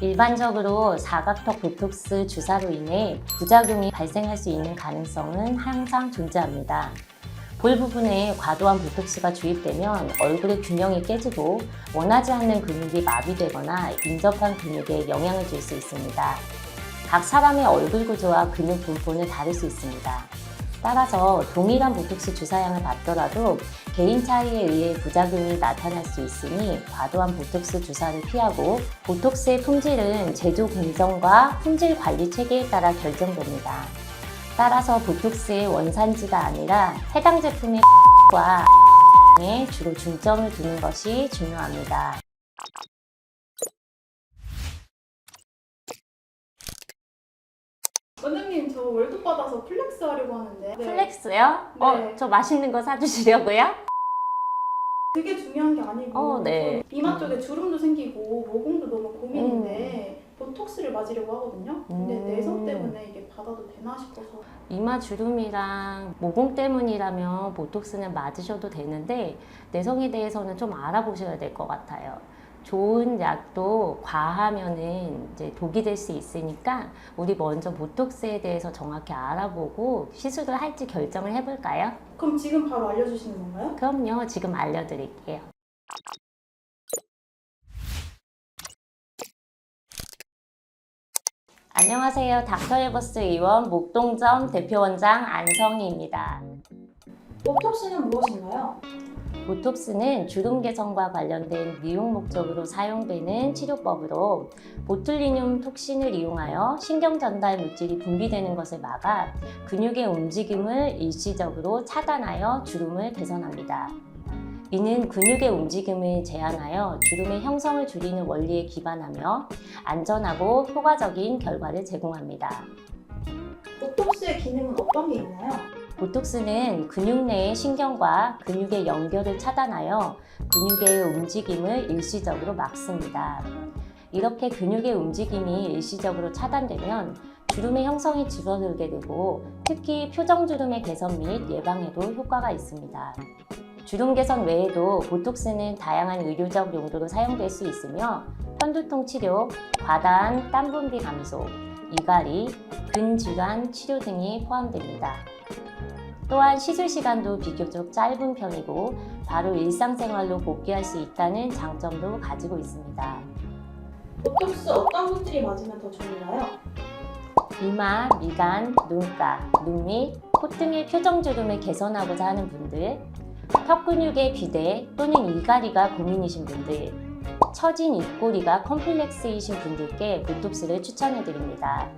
일반적으로 사각턱 보톡스 주사로 인해 부작용이 발생할 수 있는 가능성은 항상 존재합니다. 볼 부분에 과도한 보톡스가 주입되면 얼굴의 균형이 깨지고 원하지 않는 근육이 마비되거나 인접한 근육에 영향을 줄 수 있습니다. 각 사람의 얼굴 구조와 근육 분포는 다를 수 있습니다. 따라서 동일한 보톡스 주사량을 받더라도 개인 차이에 의해 부작용이 나타날 수 있으니 과도한 보톡스 주사를 피하고 보톡스의 품질은 제조 공정과 품질 관리 체계에 따라 결정됩니다. 따라서 보톡스의 원산지가 아니라 해당 제품의 과 에 주로 중점을 두는 것이 중요합니다. 원장님 저 월급 받아서 플렉스 하려고 하는데 네. 플렉스요? 어, 네. 저 맛있는 거 사주시려고요? 그게 중요한 게 아니고 어, 네. 저 이마 쪽에 주름도 생기고 모공도 너무 고민인데 보톡스를 맞으려고 하거든요. 근데 음. 내성 때문에 이게 받아도 되나 싶어서 이마 주름이랑 모공 때문이라면 보톡스는 맞으셔도 되는데 내성에 대해서는 좀 알아보셔야 될 것 같아요. 좋은 약도 과하면은 이제 독이 될 수 있으니까 우리 먼저 보톡스에 대해서 정확히 알아보고 시술을 할지 결정을 해볼까요? 그럼 지금 바로 알려주시는 건가요? 그럼요. 지금 알려드릴게요. 안녕하세요. 닥터에버스 의원 목동점 대표원장 안성희입니다. 보톡스는 무엇인가요? 보톡스는 주름 개선과 관련된 미용 목적으로 사용되는 치료법으로 보툴리늄 톡신을 이용하여 신경 전달 물질이 분비되는 것을 막아 근육의 움직임을 일시적으로 차단하여 주름을 개선합니다. 이는 근육의 움직임을 제한하여 주름의 형성을 줄이는 원리에 기반하며 안전하고 효과적인 결과를 제공합니다. 보톡스의 기능은 어떤 게 있나요? 보톡스는 근육 내의 신경과 근육의 연결을 차단하여 근육의 움직임을 일시적으로 막습니다. 이렇게 근육의 움직임이 일시적으로 차단되면 주름의 형성이 줄어들게 되고 특히 표정주름의 개선 및 예방에도 효과가 있습니다. 주름 개선 외에도 보톡스는 다양한 의료적 용도로 사용될 수 있으며 편두통 치료, 과다한 땀 분비 감소, 이갈이, 근질환 치료 등이 포함됩니다. 또한 시술 시간도 비교적 짧은 편이고 바로 일상생활로 복귀할 수 있다는 장점도 가지고 있습니다. 보톡스 어떤 분들이 맞으면 더 좋은가요? 이마, 미간, 눈가, 눈 밑, 코 등의 표정 주름을 개선하고자 하는 분들, 턱 근육의 비대 또는 이갈이가 고민이신 분들, 처진 입꼬리가 컴플렉스이신 분들께 보톡스를 추천해 드립니다.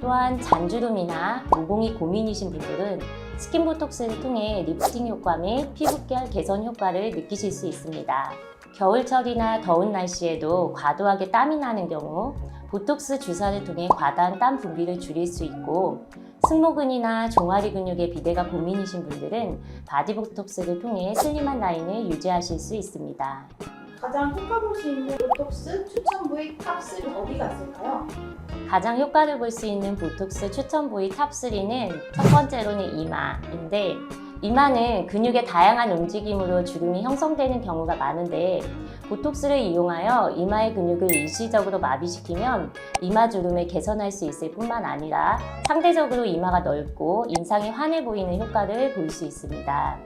또한 잔주름이나 모공이 고민이신 분들은 스킨 보톡스를 통해 리프팅 효과 및 피부결 개선 효과를 느끼실 수 있습니다. 겨울철이나 더운 날씨에도 과도하게 땀이 나는 경우 보톡스 주사를 통해 과다한 땀 분비를 줄일 수 있고 승모근이나 종아리 근육의 비대가 고민이신 분들은 바디 보톡스를 통해 슬림한 라인을 유지하실 수 있습니다. 가장 효과 볼 수 있는 보톡스 추천 부위 탑3는 어디가 있을까요? 가장 효과를 볼 수 있는 보톡스 추천 부위 탑3는 첫 번째로는 이마인데 이마는 근육의 다양한 움직임으로 주름이 형성되는 경우가 많은데 보톡스를 이용하여 이마의 근육을 일시적으로 마비시키면 이마 주름을 개선할 수 있을 뿐만 아니라 상대적으로 이마가 넓고 인상이 환해 보이는 효과를 볼 수 있습니다.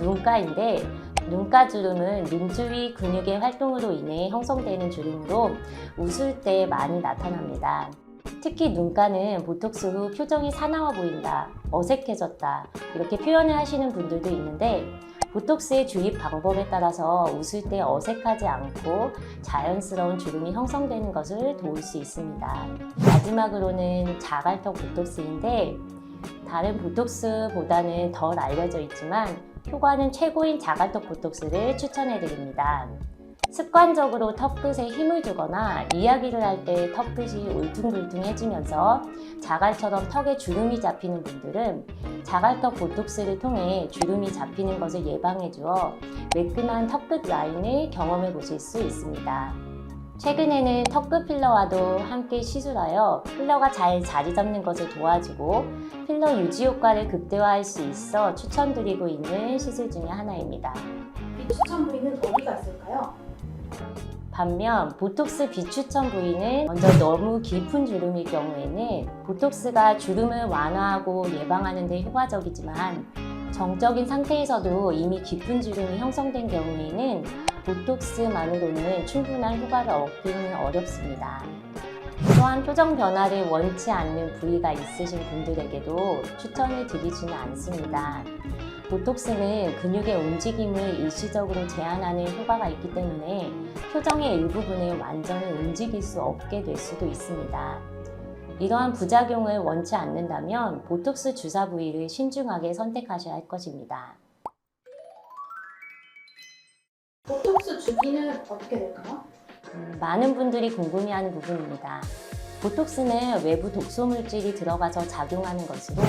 눈가인데 눈가 주름은 눈 주위 근육의 활동으로 인해 형성되는 주름으로 웃을 때 많이 나타납니다. 특히 눈가는 보톡스 후 표정이 사나워 보인다, 어색해졌다 이렇게 표현을 하시는 분들도 있는데 보톡스의 주입 방법에 따라서 웃을 때 어색하지 않고 자연스러운 주름이 형성되는 것을 도울 수 있습니다. 마지막으로는 자갈턱 보톡스인데 다른 보톡스보다는 덜 알려져 있지만 효과는 최고인 자갈턱 보톡스를 추천해 드립니다. 습관적으로 턱끝에 힘을 주거나 이야기를 할 때 턱끝이 울퉁불퉁해지면서 자갈처럼 턱에 주름이 잡히는 분들은 자갈턱 보톡스를 통해 주름이 잡히는 것을 예방해 주어 매끈한 턱끝 라인을 경험해 보실 수 있습니다. 최근에는 턱끝 필러와도 함께 시술하여 필러가 잘 자리 잡는 것을 도와주고 필러 유지 효과를 극대화할 수 있어 추천드리고 있는 시술 중에 하나입니다. 이 추천 부위는 어디가 있을까요? 반면 보톡스 비추천 부위는 먼저 너무 깊은 주름일 경우에는 보톡스가 주름을 완화하고 예방하는 데 효과적이지만 정적인 상태에서도 이미 깊은 주름이 형성된 경우에는 보톡스만으로는 충분한 효과를 얻기는 어렵습니다. 또한 표정 변화를 원치 않는 부위가 있으신 분들에게도 추천을 드리지는 않습니다. 보톡스는 근육의 움직임을 일시적으로 제한하는 효과가 있기 때문에 표정의 일부분을 완전히 움직일 수 없게 될 수도 있습니다. 이러한 부작용을 원치 않는다면 보톡스 주사 부위를 신중하게 선택하셔야 할 것입니다. 보톡스 주기는 어떻게 될까요? 음, 많은 분들이 궁금해하는 부분입니다. 보톡스는 외부 독소 물질이 들어가서 작용하는 것으로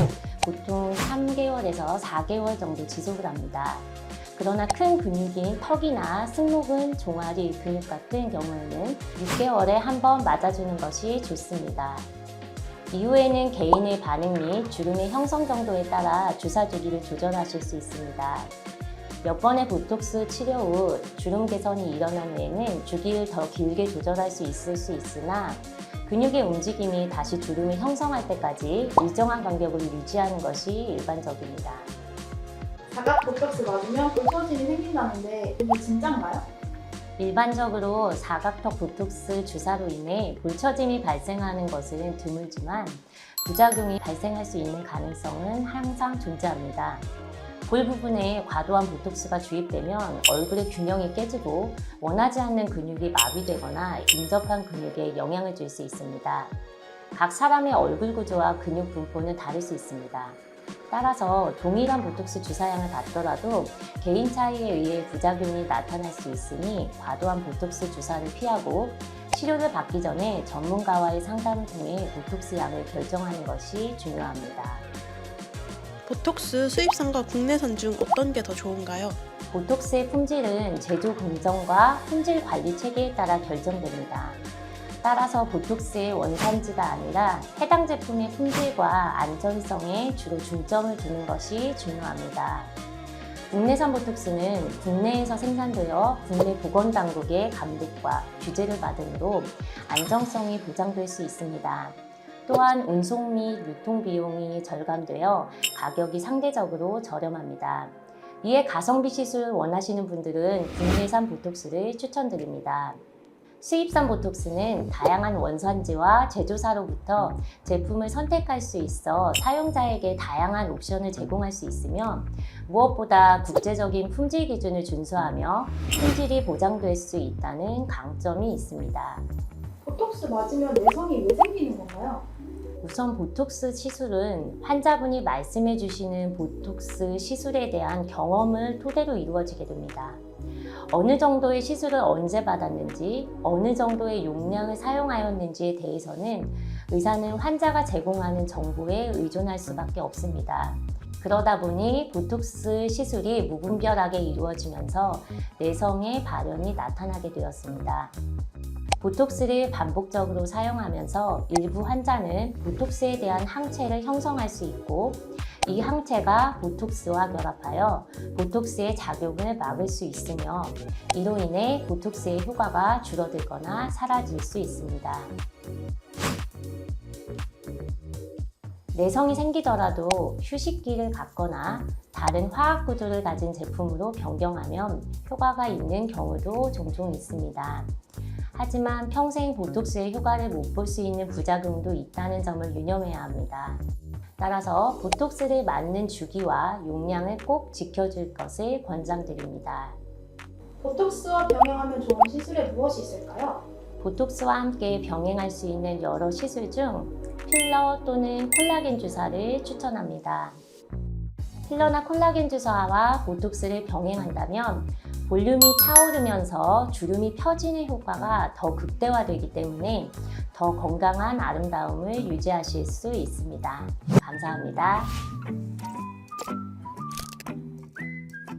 보통 3개월에서 4개월 정도 지속을 합니다. 그러나 큰 근육인 턱이나 승모근, 종아리 근육 같은 경우에는 6개월에 한 번 맞아주는 것이 좋습니다. 이후에는 개인의 반응 및 주름의 형성 정도에 따라 주사 주기를 조절하실 수 있습니다. 몇 번의 보톡스 치료 후 주름 개선이 일어난 후에는 주기를 더 길게 조절할 수 있을 수 있으나 근육의 움직임이 다시 주름을 형성할 때까지 일정한 간격을 유지하는 것이 일반적입니다. 사각 보톡스 맞으면 볼터짐이 생긴다는데 이게 진짠가요? 일반적으로 사각턱 보톡스 주사로 인해 볼처짐이 발생하는 것은 드물지만 부작용이 발생할 수 있는 가능성은 항상 존재합니다. 볼 부분에 과도한 보톡스가 주입되면 얼굴의 균형이 깨지고 원하지 않는 근육이 마비되거나 인접한 근육에 영향을 줄 수 있습니다. 각 사람의 얼굴 구조와 근육 분포는 다를 수 있습니다. 따라서 동일한 보톡스 주사량을 받더라도 개인 차이에 의해 부작용이 나타날 수 있으니 과도한 보톡스 주사를 피하고 치료를 받기 전에 전문가와의 상담을 통해 보톡스 양을 결정하는 것이 중요합니다. 보톡스 수입산과 국내산 중 어떤 게 더 좋은가요? 보톡스의 품질은 제조 공정과 품질 관리 체계에 따라 결정됩니다. 따라서 보톡스의 원산지가 아니라 해당 제품의 품질과 안전성에 주로 중점을 두는 것이 중요합니다. 국내산 보톡스는 국내에서 생산되어 국내 보건당국의 감독과 규제를 받으므로 안정성이 보장될 수 있습니다. 또한 운송 및 유통 비용이 절감되어 가격이 상대적으로 저렴합니다. 이에 가성비 시술을 원하시는 분들은 국내산 보톡스를 추천드립니다. 수입산 보톡스는 다양한 원산지와 제조사로부터 제품을 선택할 수 있어 사용자에게 다양한 옵션을 제공할 수 있으며 무엇보다 국제적인 품질 기준을 준수하며 품질이 보장될 수 있다는 강점이 있습니다. 보톡스 맞으면 내성이 왜 생기는 건가요? 우선 보톡스 시술은 환자분이 말씀해 주시는 보톡스 시술에 대한 경험을 토대로 이루어지게 됩니다. 어느 정도의 시술을 언제 받았는지, 어느 정도의 용량을 사용하였는지에 대해서는 의사는 환자가 제공하는 정보에 의존할 수밖에 없습니다. 그러다 보니 보톡스 시술이 무분별하게 이루어지면서 내성의 발현이 나타나게 되었습니다. 보톡스를 반복적으로 사용하면서 일부 환자는 보톡스에 대한 항체를 형성할 수 있고 이 항체가 보톡스와 결합하여 보톡스의 작용을 막을 수 있으며 이로 인해 보톡스의 효과가 줄어들거나 사라질 수 있습니다. 내성이 생기더라도 휴식기를 갖거나 다른 화학 구조를 가진 제품으로 변경하면 효과가 있는 경우도 종종 있습니다. 하지만 평생 보톡스의 효과를 못 볼 수 있는 부작용도 있다는 점을 유념해야 합니다. 따라서 보톡스를 맞는 주기와 용량을 꼭 지켜줄 것을 권장드립니다. 보톡스와 병행하면 좋은 시술에 무엇이 있을까요? 보톡스와 함께 병행할 수 있는 여러 시술 중 필러 또는 콜라겐 주사를 추천합니다. 필러나 콜라겐 주사와 보톡스를 병행한다면 볼륨이 차오르면서 주름이 펴지는 효과가 더 극대화되기 때문에 더 건강한 아름다움을 유지하실 수 있습니다. 감사합니다.